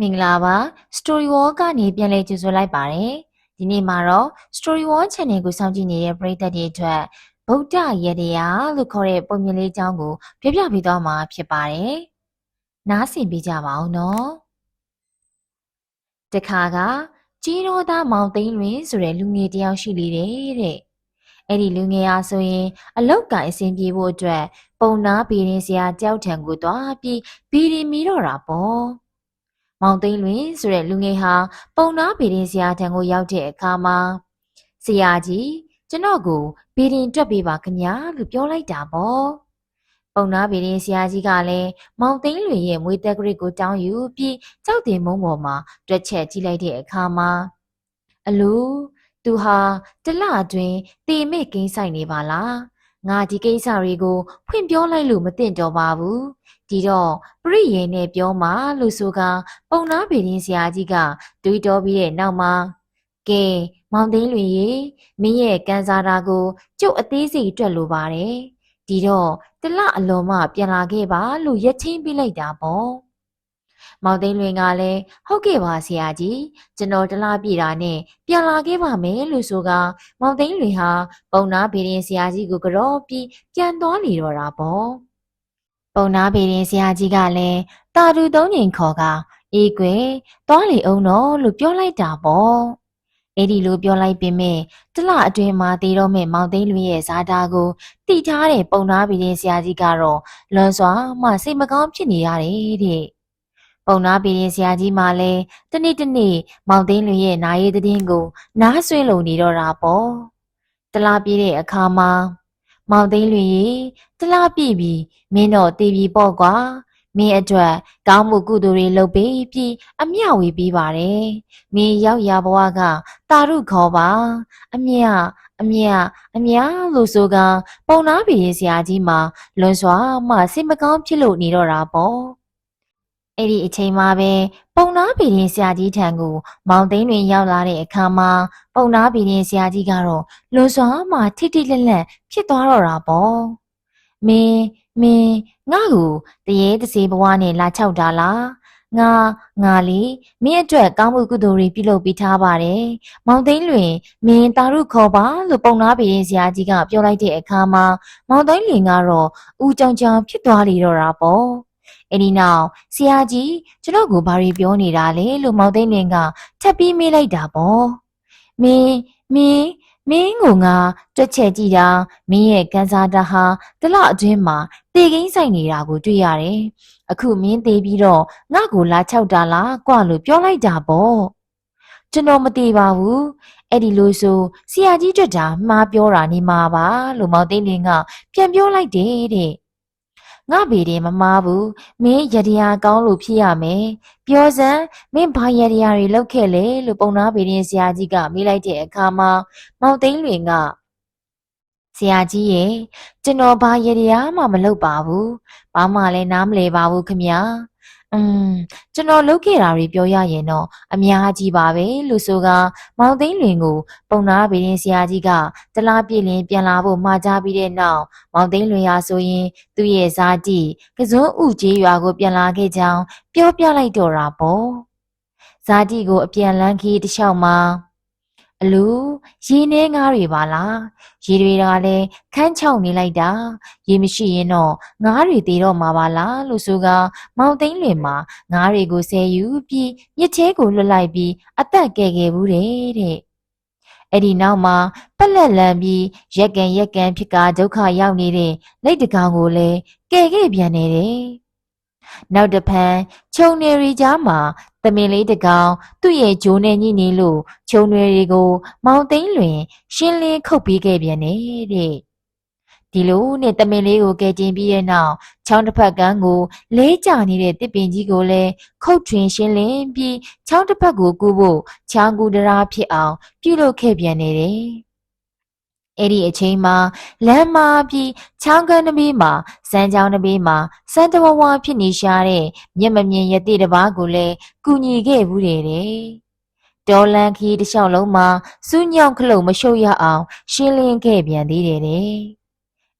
မင်္ဂလာပါ Story Wall ကနေပြန်လည်ကြိုဆိုလိုက်ပါတယ်ဒီနေ့မှာတော့ Story Wall Channel ကိုစောင့်ကြည့်နေတဲ့ပရိသတ်တွေအတွက်ဗုဒ္ဓရေတရားလို့ခေါ်တဲ့ပုံမြင်လေးအကြောင်းကိုပြပြပေးသွားမှာဖြစ်ပါတယ်နားဆင်ပေးကြပါဦးနော်တခါကကြီးတော်သားမောင်သိန်းလွင်ဆိုတဲ့လူငယ်တယောက်ရှိလေတဲ့တဲ့အဲ့ဒီလူငယ်အားဆိုရင် အလောက်ကန်အဆင်ပြေဖို့အတွက် ပုံနာဘီရင်ဆရာကြောက်ထံကိုသွားပြီးဘီရင်မီတော့တာပေါ့ မောင်သိန်းလွင်ဆိုတဲ့လူငယ်ဟာပုံနာဗေဒင်ဆရာထံကိုရောက်တဲ့အခါမှာဆရာကြီးကျွန်တော်ကိုဗေဒင်တွက်ပေးပါခင်ဗျာလို့ပြောလိုက်တာပေါ့ပုံနာဗေဒင်ဆရာကြီးကလည်းမောင်သိန်းလွင်ရဲ့မွေးတက်ကရစ်ကိုတောင်းယူပြီးကြောက်တင်မုံပေါ်မှာတွက်ချက်ကြည့်လိုက်တဲ့အခါမှာအလူသူဟာတလအတွင်းတေမေကိန်းဆိုင်နေပါလားငါဒီကိစ္စတွေကိုဖွင့်ပြောလိုက်လို့မသင့်တော်ပါဘူး ဒီတော့ပရိယေနဲ့ပြောမှလို့ဆိုကပုံနာဗေဒင်းဆရာကြီးကတွေးတောပြီးတဲ့နောက်မှာကဲမောင်သိန်းလွင်ရေမင်းရဲ့ကန်စာတာကိုကျုပ်အသေးစိတ်တွက်လိုပါတယ်ဒီတော့တလအလုံးမပြန်လာခဲ့ပါလို့ရက်ချင်းပြလိုက်တာပေါ့မောင်သိန်းလွင်ကလည်းဟုတ်ကဲ့ပါဆရာကြီးကျွန်တော်တလားပြည်တာနဲ့ပြန်လာခဲ့ပါမယ်လို့ဆိုကမောင်သိန်းလွင်ဟာပုံနာဗေဒင်းဆရာကြီးကိုကြောပြီးပြန်သွားနေတော့တာပေါ့ ပုံနာဗေဒင်းဆရာကြီးကလည်းတာတူသုံးငိန်ခေါ်ကအေးကွယ်သွားလေအောင်တော့လို့ပြောလိုက်တာပေါ့အဲ့ဒီလိုပြောလိုက်ပင်မဲ့တလအတွင်းမှာတည်တော့မဲ့မောင်သိန်းလွင်ရဲ့ဇာတာကိုတိထားတဲ့ပုံနာပီရင်ဆရာကြီးကတော့လွန်စွာမှစိတ်မကောင်းဖြစ်နေရတယ်တဲ့ပုံနာပီရင်ဆရာကြီးမှလည်းတနေ့တနေ့မောင်သိန်းလွင်ရဲ့နာရီသတင်းကို နားဆွင့်လုံနေတော့တာပေါ့တလားပြည့်တဲ့အခါမှာ မောင်သိန်းလွင်ရေတလားပြည့်ပြီမင်းတော့တည်ပြီပေါ့ကွာမင်းအတွက်ကောင်းမှုကုသိုလ်တွေလုပ်ပေးပြီးအမျှဝေပေးပါတယ်။မင်းရောက်ရဘဝကတာရုခေါ်ပါ အမျှအမျှအမျှလို့ဆိုကပုံနာပင်ဆရာကြီးမှာလွန်စွာမှစိတ်မကောင်းဖြစ်လို့နေတော့တာပေါ့။ အဲ့ဒီအချိန်မှာပဲပုံနာပင်ဆရာကြီးထံကိုမောင်သိန်းတွင်ရောက်လာတဲ့အခါမှာပုံနာပင်ဆရာကြီးကတော့လွန်စွာမှထိတိလက်လက်ဖြစ်သွားတော့တာပေါ့။မင်းမင်းငါ့ကိုတရေတစေဘဝနဲ့လာချောက်တာလားငါငါလေမင်းအတွက်ကောင်းမှုကုသိုလ်တွေပြုလုပ်ပေးထားပါတယ်မောင်သိန်းလွင်မင်းတာရုခေါ်ပါလို့ပုံနာပေရင်ဆရာကြီးကပြောလိုက်တဲ့အခါမှာမောင်သိန်းလွင်ကတော့ဦးကြောင်ကြောင်ဖြစ်သွားလေတော့တာပေါ့ အဲ့ဒီနောက်ဆရာကြီးကျွန်တော်ကိုဘာတွေပြောနေတာလဲလို့မောင်သိန်းလွင်ကထပ်ပြီးမေးလိုက်တာပေါ့မင်းမင်းမင်းကငါတွက်ချက်ကြည့်တာမင်းရဲ့ကန်စာတာဟာတလအတွင်းမှာတေကိန်းဆိုင်နေတာကိုတွေ့ရတယ်။အခုမင်းသေးပြီးတော့ငါ့ကိုလာချောက်တာလားကွာလို့ပြောလိုက်တာပေါ့။ကျွန်တော်မသေးပါဘူး။အဲ့ဒီလိုဆိုဆရာကြီးတွေ့တာမှားပြောတာနေမှာပါလို့မောင်သိန်းလင်းကပြန်ပြောလိုက်တယ်တဲ့။ ငါဘေတယ်မမားဘူးမင်းရတရားကောင်းလို့ဖြစ်ရမယ်ပြောစမ်းမင်းဘာရတရားတွေလုပ်ခဲ့လဲလို့ပုံနာဘေရင်ဆရာကြီးကမေးလိုက်တဲ့အခါမှာမောင်သိန်းလွင်ကဆရာကြီးရဲ့ကျွန်တော်ဘာရတရားမှမလုပ်ပါဘူးဘာမှလည်းနားမလဲပါဘူးခမညာ อืมကျွန်တော်လုပ်ခဲ့တာတွေပြောရရင်တော့အများကြီးပါပဲလို့ဆိုကမောင်သိန်းလွင်ကို ပုံနာဘေရင်ဆရာကြီးကတလားပြည့်လင်းပြန်လာဖို့မှာကြားပြီးတဲ့နောက်မောင်သိန်းလွင်ရာဆိုရင် သူ့ရဲ့ဇာတိကစုံဥကျေးရွာကို ပြန်လာခဲ့ကြောင်းပြောပြလိုက်တော့တာပေါ့ဇာတိကိုအပြန်လန်းခီးတစ်လျှောက်မှာ အလူရေနှဲငါးတွေပါလားရေတွေကလည်းခန်းချောက်နေလိုက်တာရေမရှိရင်တော့ငါးတွေသေးတော့မှာပါလားလို့ဆိုကမောင်သိန်းလွင်မှာငါးတွေကိုဆဲယူပြီးမြစ်သေးကိုလွတ်လိုက်ပြီးအသက်ကဲခဲ့ဘူးတဲ့တဲ့အဲ့ဒီနောက်မှာပက်လက်လန်ပြီးရက်ကန်ရက်ကန်ဖြစ်ကဒုက္ခရောက်နေတဲ့လက်တကောင်ကိုလည်းကဲခဲ့ပြန်နေတယ် နောက်တစ်ဖန်ခြုံနေရီကြားမှာသမင်လေးတကောင်သူ့ရဲ့ဂျိုးနဲ့ညှိနေလို့ခြုံတွေတွေကို မောင်သိန်းလွင် ရှင်းလင်းခုတ်ပြီးခဲ့ပြန်နေတဲ့ဒီလိုနဲ့တမင်လေးကိုကဲတင်ပြီးတဲ့နောက်ချောင်းတစ်ဖက်ကန်းကိုလေးကြနေတဲ့တစ်ပင်ကြီးကိုလည်းခုတ်ထွင်ရှင်းလင်းပြီးချောင်းတစ်ဖက်ကိုကူးဖို့ချောင်းကူတရာဖြစ်အောင် ပြုလုပ်ခဲ့ပြန်နေတယ် အဲ့ဒီအချိန်မှာလမ်းမာပြီးချောင်းကန်းတစ်ပေးမှာစမ်းချောင်းတစ်ပေးမှာစမ်းတဝဝဖြစ်နေရှာတဲ့မျက်မမြင်ရတိတစ်ပါးကိုလည်းကူညီခဲ့ဘူးတယ်တဲ့တော်လန်ခီးတစ်လျှောက်လုံးမှာစူးညောင်ခလုတ်မရှုပ်ရအောင်ရှင်းလင်းခဲ့ပြန်သေးတယ်တဲ့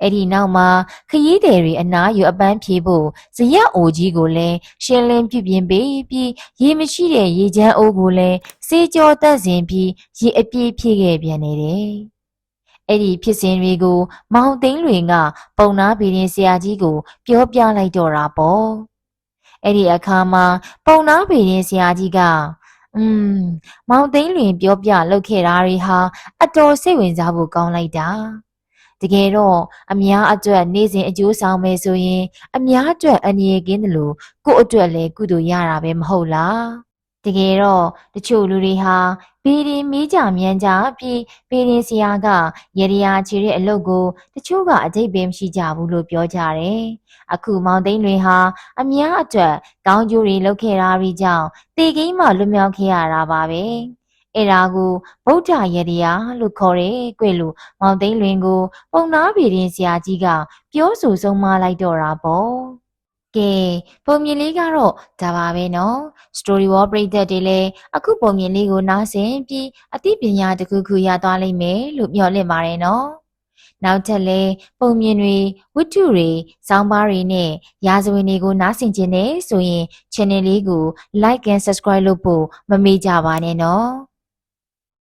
အဲ့ဒီနောက်မှာခရီးသည်တွေအနားယူအပန်းဖြေဖို့ဇရက်အိုကြီးကိုလည်းရှင်းလင်းပြပြင်ပေးပြီးရေမရှိတဲ့ရေချမ်းအိုးကိုလည်းစေးကြောတက်စဉ်ပြီးရေအပြည့်ဖြည့်ခဲ့ပြန်နေတယ်။ အဲ့ဒီဖြစ်စဉ်တွေကို မောင်သိန်းလွင်က ပုံနာပင်ရင်ဆရာကြီးကို ပြောပြလိုက်တော့တာပေါ့။အဲ့ဒီအခါမှာပုံနာပင်ရင်ဆရာကြီးကอืมမောင်သိန်းလွင်ပြောပြလုပ်ခဲ့တာတွေဟာအတော်စိတ်ဝင်စားဖို့ကောင်းလိုက်တာတကယ်တော့အများအတွက်နေစဉ်အကျိုးဆောင်မယ်ဆိုရင် အများအတွက်အနေရကင်းတယ်လို့ကိုယ့်အတွက်လည်းကုသိုလ်ရတာပဲမဟုတ်လား တကယ်တော့တချို့လူတွေဟာဗီဒီမီးကြမြန်ကြပြီးဗီဒီဆရာကရေရရာချေတဲ့အလုပ်ကိုတချို့ကအတိတ်ပဲမရှိကြဘူးလို့ပြောကြတယ်အခုမောင်သိန်းလွင်ဟာအများအတွက်ကောင်းကျိုးတွေလုပ်ခဲ့တာတွေကြောင့်တေကိန်းမှလွတ်မြောက်ခဲ့ရတာပါပဲအဲ့ဒါကိုဗုဒ္ဓရေရရာလို့ခေါ်တယ်ကွလို့ မောင်သိန်းလွင်ကို ပုံနာဗီရင်ဆရာကြီးကပြောဆိုဆုံးမလိုက်တော့တာပေါ့ ကဲပုံမြင်လေးကတော့ဒါပါပဲနော် story wall ပရိသတ်တွေလည်းအခုပုံမြင်လေးကိုနားဆင်ပြီးအသိပညာတစ်ခုခုရသွားလိမ့်မယ်လို့မျှော်လင့်ပါတယ်နော်နောက်ထပ်လည်းပုံမြင်တွေဝတ္ထုတွေစောင်းပါးတွေနဲ့ရာဇဝင်တွေကိုနားဆင်ခြင်းနဲ့ဆိုရင် channel လေးကို like and subscribe လုပ်ဖို့မမေ့ကြပါနဲ့နော်